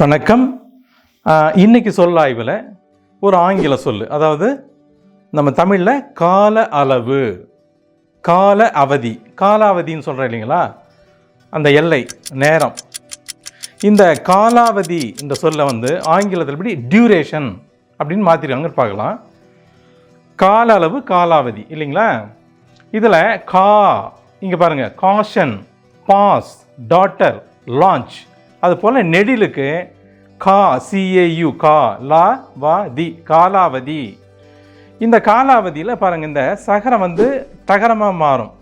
வணக்கம். இன்றைக்கி இன்னைக்கு சொல் ஆய்வில் ஒரு ஆங்கில சொல் அதாவது நம்ம தமிழில் கால அளவு கால அவதி காலாவதின்னு சொல்கிறோம் இல்லைங்களா? அந்த எல்லை நேரம். இந்த காலாவதி இந்த சொல்லை வந்து ஆங்கிலத்தில் எப்படி? டியூரேஷன் அப்படின்னு மாற்றிருக்காங்க பார்க்கலாம். கால அளவு காலாவதி இல்லைங்களா? இதில் கா இங்கே பாருங்கள் காஷன் பாஸ் டாட்டர் லான்ச் அது போல் நெடிலுக்கு கா சிஏயு கா லா வா தி காலாவதி. இந்த காலாவதியில் பாருங்கள் இந்த சகரம் வந்து தகரமாக மாறும்.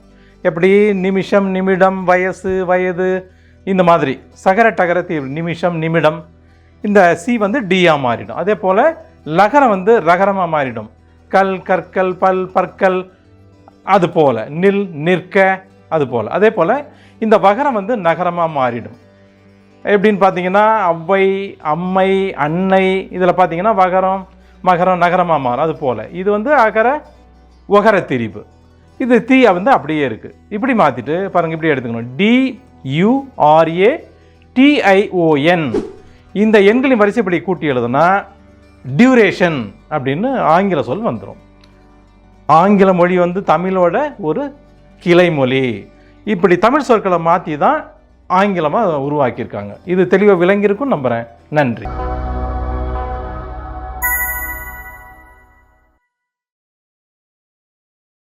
எப்படி? நிமிஷம் நிமிடம் வயசு வயது இந்த மாதிரி. சகர டகர நிமிஷம் நிமிடம். இந்த சி வந்து டியாக மாறிடும். அதே போல் லகரம் வந்து ரகரமாக மாறிடும். கல் கற்கள் பல் பற்கள் அது போல். நில் நிற்க அது போல். அதே போல் இந்த வகரம் வந்து நகரமாக மாறிடும். எப்படின்னு பார்த்தீங்கன்னா அவ்வை அம்மை அன்னை இதில் பார்த்தீங்கன்னா வகரம் மகரம் நகரமாக மாறும் அது போல். இது வந்து அகர ஒகர திரிப்பு இது தீ வந்து அப்படியே இருக்குது இப்படி மாற்றிட்டு பாருங்கள் இப்படி எடுத்துக்கணும். டி யுஆர்ஏ டிஐஓஎன் இந்த எண்களின் வரிசைப்படி கூட்டி எழுதுனா டியூரேஷன் அப்படின்னு ஆங்கில சொல் வந்துடும் ஆங்கில மொழி வந்து தமிழோட ஒரு கிளைமொழி. இப்படி தமிழ் சொற்களை மாற்றி தான் ஆங்கிலமாக உருவாக்கியிருக்காங்க. இது தெளிவாக விளங்கியிருக்கும் நம்புகிறேன் நன்றி.